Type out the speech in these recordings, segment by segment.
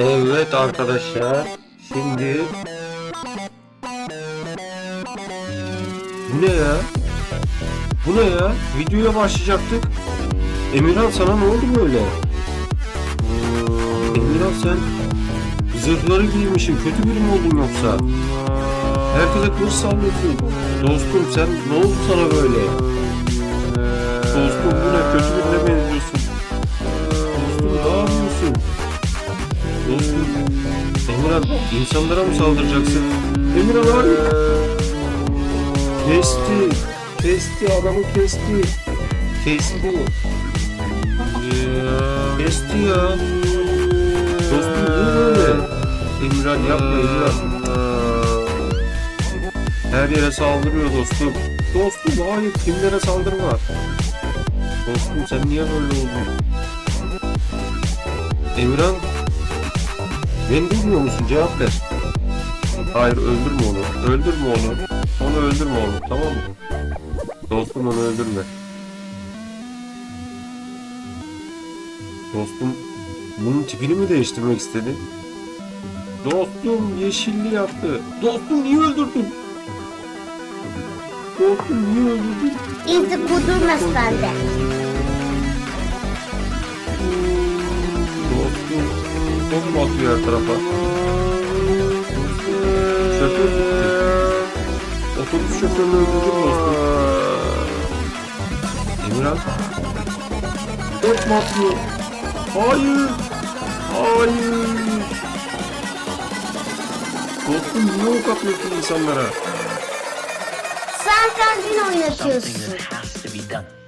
Evet arkadaşlar. Şimdi Bu ne ya? Bu ne ya? Videoya başlayacaktık. Emirhan sana ne oldu böyle? Emirhan sen zırhları giymişsin. Kötü biri mi oldun yoksa? Herkese kılıç sallıyorsun. Dostum sen ne oldu sana böyle? Dostum bu ne? Kötü birine benziyorsun. İnsanlara mı saldıracaksın? Emirhan hayır. Kesti. Kesti adamı kesti. Kesti. Kesti ya. Dostum bu böyle. Emirhan yapma Emirhan. Her yere saldırıyor dostum. Dostum hayır kimlere saldırma. Dostum sen niye böyle oldun? Emirhan Beni duymuyor musun? Cevap ver. Hayır öldürme onu. Öldürme onu. Onu öldürme onu. Tamam mı? Dostum onu öldürme. Dostum bunun tipini mi değiştirmek istedi? Dostum yeşilli yaptı. Dostum niye öldürdün? Dostum niye öldürdün? İzi kudurmaz bende. Çok mu atıyor her tarafa? Şoför gitti. Otobüs şoförünü öldürdün dostum. Emirhan. Çok mu atıyor? Hayır. Hayır. Dostum niye ok atıyorsun insanlara? Sen kendin Something oynatıyorsun.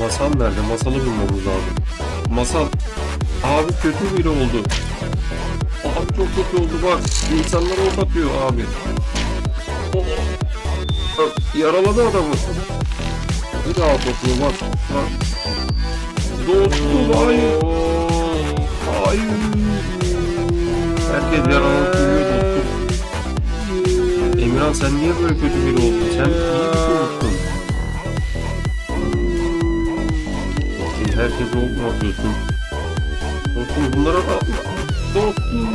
Masal nerede? Masalı bulmamız lazım. Masal. Abi kötü biri oldu. Abi çok kötü oldu bak. İnsanlara ok atıyor abi. Oh. Bak, Yaraladı adamı. Bir daha ok atıyor bak. bak. Dostum hayır. Hayır. Herkes yaralanıp duruyor dostum. Emirhan sen niye böyle kötü biri oldun? Sen iyi bir çocuksun. Herkes ok atıyorsun. Dostum bunlara da. Dostum.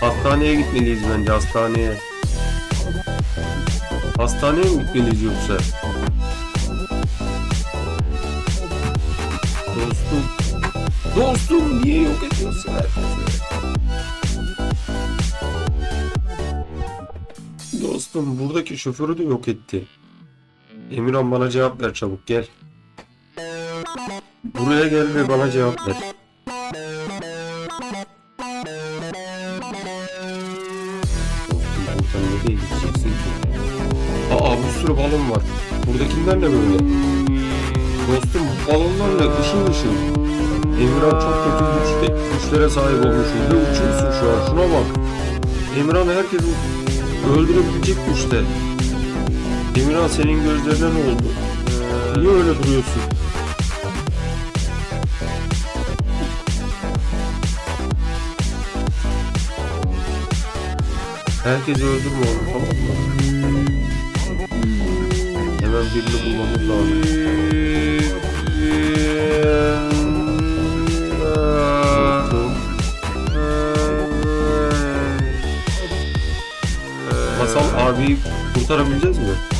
Hastaneye gitmeliyiz bence hastaneye. Hastaneye mi gitmeliyiz yoksa? Dostum. Dostum niye yok ediyorsun herkesi? Dostum buradaki şoförü de yok etti. Emirhan bana cevap ver çabuk gel. Buraya gel ve bana cevap ver. Buradan nereye gideceksin ki? Aa bir sürü balon var. Buradakiler ne böyle? Dostum bu balonlarla ışın ışın. Emirhan çok kötü güçte, güçlere sahip olmuşsun ve uçuyorsun şu an. Şuna bak. Emirhan herkesi öldürebilecek güçte. Emirhan senin gözlerine ne oldu? Niye öyle duruyorsun? Herkesi öldürme onu tamam mı? Hemen birini bulmamız lazım. Masal abiyi kurtarabileceğiz mi?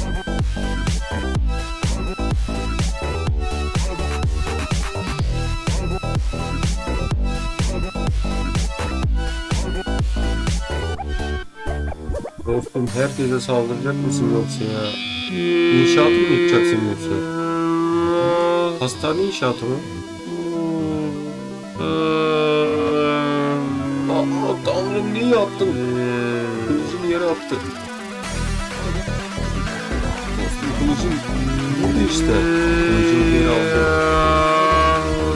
Dostum herkese saldıracak mısın yoksa ya? İnşaatı mı yıkacaksın yoksa? Hastane inşaatı mı? Aa, tanrım niye attın? Kılıcını yere attı. Dostum kılıcın burada işte. Kılıcını geri aldı.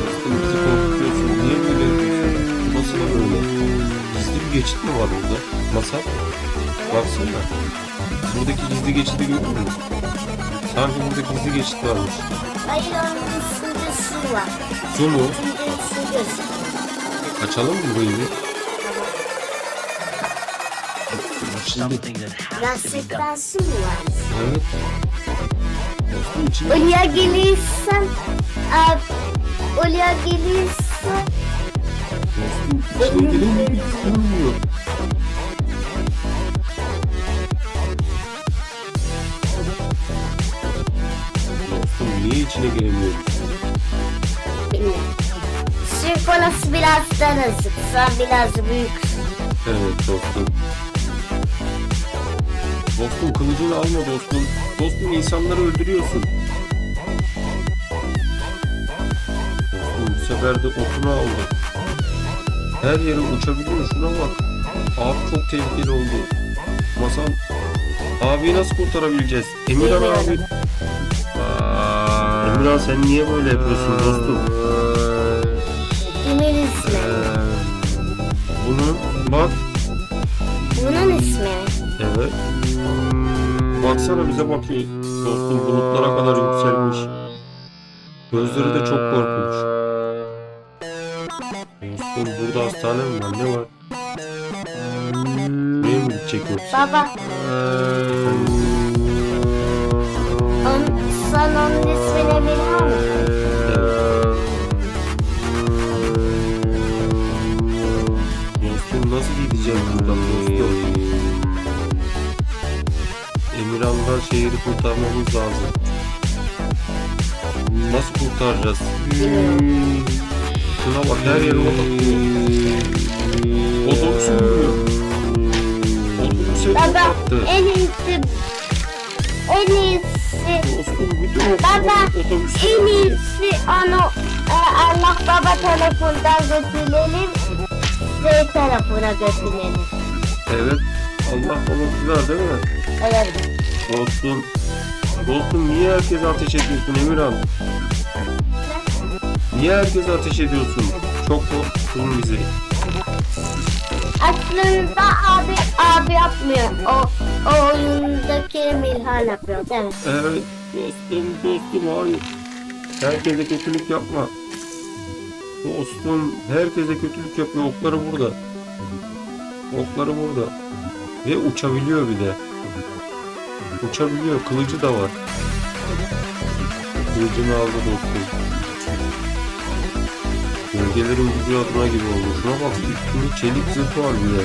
Dostum bizi korkutuyorsun. Niye böyle yapıyorsun? Nasıl böyle? Gizli bir geçit mi var burada? Masal? Baksana. Buradaki gizli geçidi görüyor musun? Sanki burada gizli geçit varmış. Hayır onun üstünde su var. Su mu? Üstünde su gözüküyor. Açalım mı burayı bir? Şimdi. Lastikten su mu var? evet. İçine Oraya gelirsen, oraya gelirsen, dostum içine girince hiç durmuyor. Biraz daracık, sen biraz büyüksün. Evet dostum. Dostum kılıcını alma dostum. Dostum insanları öldürüyorsun. Dostum bu sefer de okunu aldı. Her yere uçabiliyor şuna bak. Abi çok tehlikeli oldu. Masal Abi nasıl kurtarabileceğiz? Emirhan abi. Emirhan sen niye böyle yapıyorsun dostum? Bunu bak. Bunun ismi. Evet. Baksana bize bakıyor. Dostum bulutlara kadar yükselmiş. Gözleri de çok korkunç. Dostum burada hastane mi var? Ne var? Buraya mı gidecek yoksa? Baba, on, sen onun ismini biliyor gideceğiz buradan dostum? Emirhan'dan şehri kurtarmamız lazım. Nasıl kurtaracağız? Şuna bak her yere odaklıyor. Otobüsü vuruyor. Otobüse Baba, attı. en iyisi, en iyisi, Dostum bütün Baba, otobüsü en iyisi onu e, Allah baba tarafından götürelim, Z tarafına götürelim. Evet. Allah bana güzel değil mi? Evet. Dostum. Dostum niye herkese ateş ediyorsun Emirhan? Niye herkese ateş ediyorsun? Çok korkuttun bizi. Aslında abi abi yapmıyor. O, o oyundaki Milhan yapıyor değil mi? Evet dostum dostum hayır. Herkese kötülük yapma. Dostum herkese kötülük yapıyor. Okları burada. Okları burada. Ve uçabiliyor bir de. Uçabiliyor. Kılıcı da var. Kılıcını aldı dostum. Gölgelerin gücü adına gibi oldu. Şuna bak üstünde çelik zırh var bir de.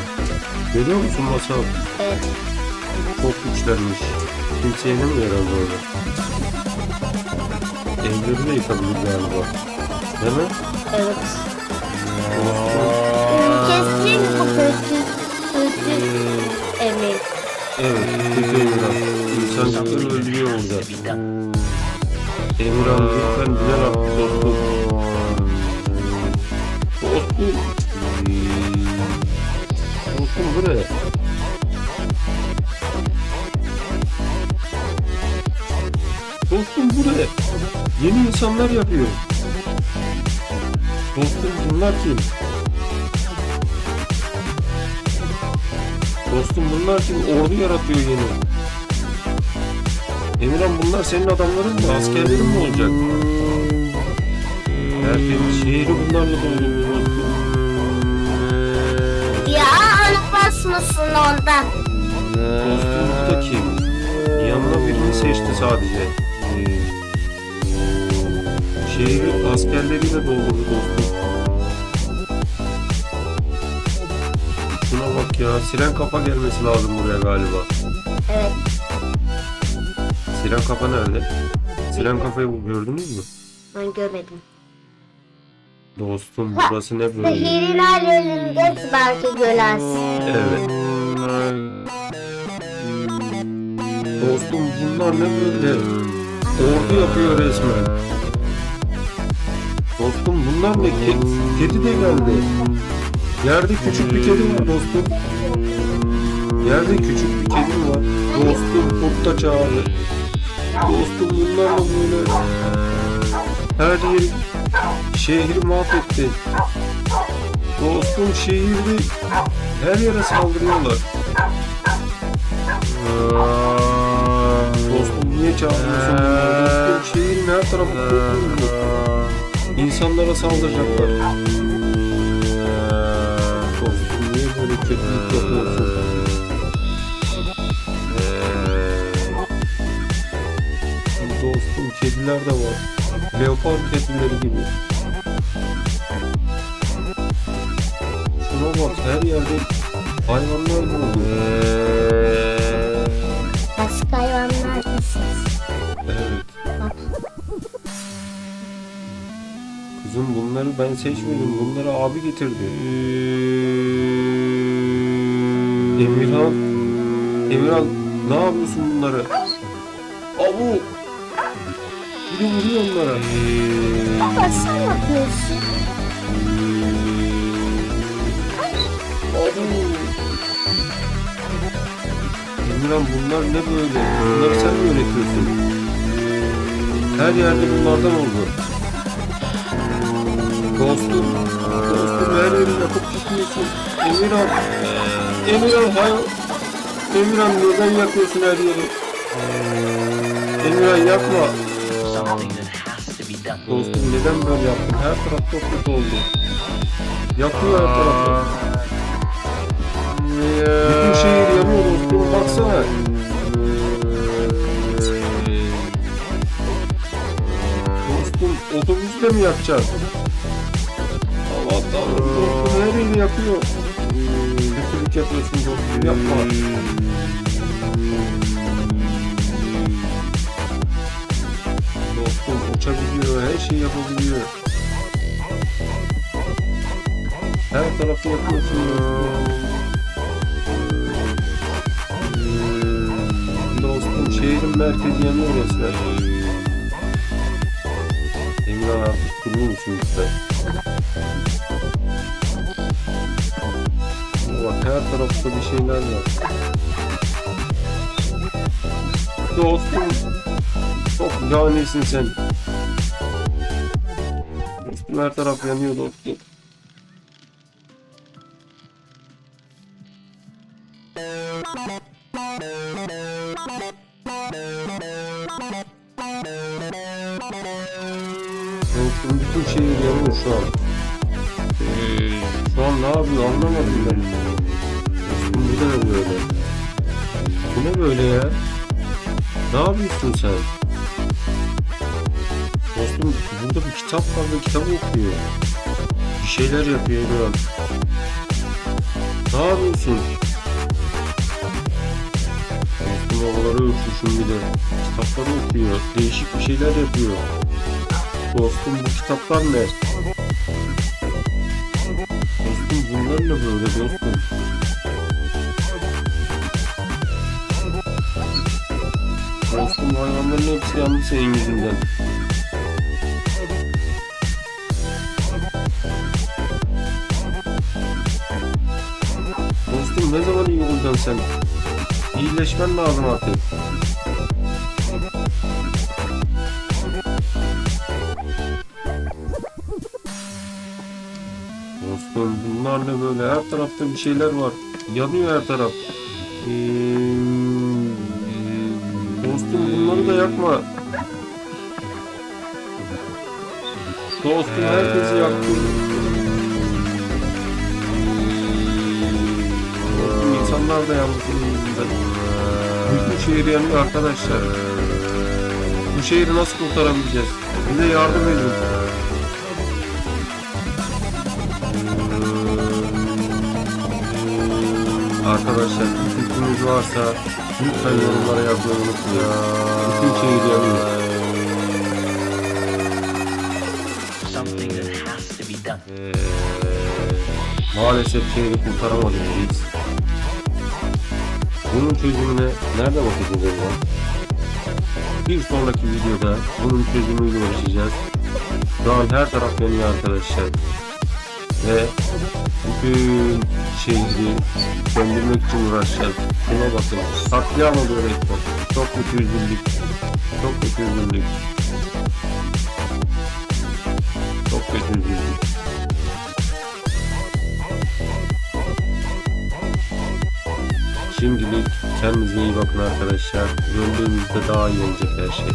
Görüyor musun masal? Evet. Çok güçlenmiş. Kimse yenemiyor herhalde orada. Evleri de yıkabilir galiba. Değil mi? Evet. Kesin bu kötü, kötü emin. Evet, kötü Emirhan. İnsancıkları öldürüyor orada. Emirhan lütfen dinler artık dostum. Dostum. Dostum bu ne? Dostum bu ne? Yeni insanlar yapıyor. Dostum bunlar kim? Dostum bunlar kim? Ordu yaratıyor yeni. Emirhan bunlar senin adamların mı? Askerlerin mi olacak? Herkes şehri bunlarla doldurdu dostum. Ya onu basmasın ondan. Dostum bu da kim? Yanına birini seçti sadece. Şehri askerleriyle doldurdu dostum. Şuna bak ya. Siren kafa gelmesi lazım buraya galiba. Evet. Siren kafa nerede? Siren kafayı gördünüz mü? Ben görmedim. Dostum burası ne böyle? Şehrin her yerinde belki görersin. Evet. Dostum bunlar ne böyle? Ordu yapıyor resmen. Dostum bunlar ne? Ke- kedi de geldi. Yerde küçük bir kedi var dostum. Yerde küçük bir kedi var. Dostum kurt da çağırdı. Dostum bunlarla böyle her yeri şehri mahvetti. Dostum şehirde her yere saldırıyorlar. Dostum niye çağırıyorsun? Dostum şehrin her tarafı kurtuldu. İnsanlara saldıracaklar. Dostum niye böyle kötülük yapıyorsun? Dostum kediler de var. Leopar kedileri gibi. Şuna bak her yerde hayvanlar bulundu. Başka ben seçmedim. Bunları abi getirdi. Emirhan. Emirhan ne yapıyorsun bunları? Abu. Biri vuruyor onlara. Baba sen yapıyorsun. Abu. Emirhan bunlar ne böyle? Bunları sen mi yönetiyorsun? Her yerde bunlardan oldu. Dostum, dostum her yeri yakıp çıkıyorsun. Emirhan, Emirhan hayır. Emirhan neden yakıyorsun her yeri? Emirhan done. Dostum neden böyle yaptın? Her taraf çok kötü oldu. Yakıyor her tarafı. Bütün şehir yanıyor dostum baksana. Dostum otobüsle mi yakacaksın? Dostum her yeri yakıyor. Kötülük yapıyorsun dostum yapma. Dostum uçabiliyor, her şeyi yapabiliyor. Her tarafı yapıyorsun. Dostum şehrin merkezi yanıyor resmen. Emrah artık durur musun lütfen? Bak her tarafta bir şeyler var. Dostum çok canisin sen. Her taraf yanıyor. Dostum Yapıyorsun sen? Dostum burada bir kitap var ve kitabı okuyor. Bir şeyler yapıyor Emirhan. Ne yapıyorsun? Dostum havaları ölçüşün bir de. Kitapları okuyor. Değişik bir şeyler yapıyor. Dostum bu kitaplar ne? Dostum bunlar ne böyle dostum? Dostum hayvanların hepsi yandı senin yüzünden. Dostum ne zaman iyi olacaksın sen? İyileşmen lazım artık. Dostum bunlar ne böyle? Her tarafta bir şeyler var. Yanıyor her taraf. Ee, Dostum bunları da yakma. Dostum herkesi yaktı. Dostum insanlar da senin yüzünden. Bütün şehir yanıyor arkadaşlar. Bu şehri nasıl kurtarabileceğiz? Bize yardım edin. Arkadaşlar fikriniz varsa lütfen yorumlara yazmayı unutmayın. Bütün be done. Maalesef şehri kurtaramadık biz. Bunun çözümüne nerede bakacağız acaba? Bir sonraki videoda bunun çözümüyle uğraşacağız. Şu an her taraf yanıyor arkadaşlar. Ve bütün şehri söndürmek için uğraşacağız. Şuna bakın. Katliam oluyor resmen. Çok kötü üzüldük. Çok kötü üzüldük. Çok kötü üzüldük. Şimdilik kendinize iyi bakın arkadaşlar. Döndüğümüzde daha iyi olacak her şey.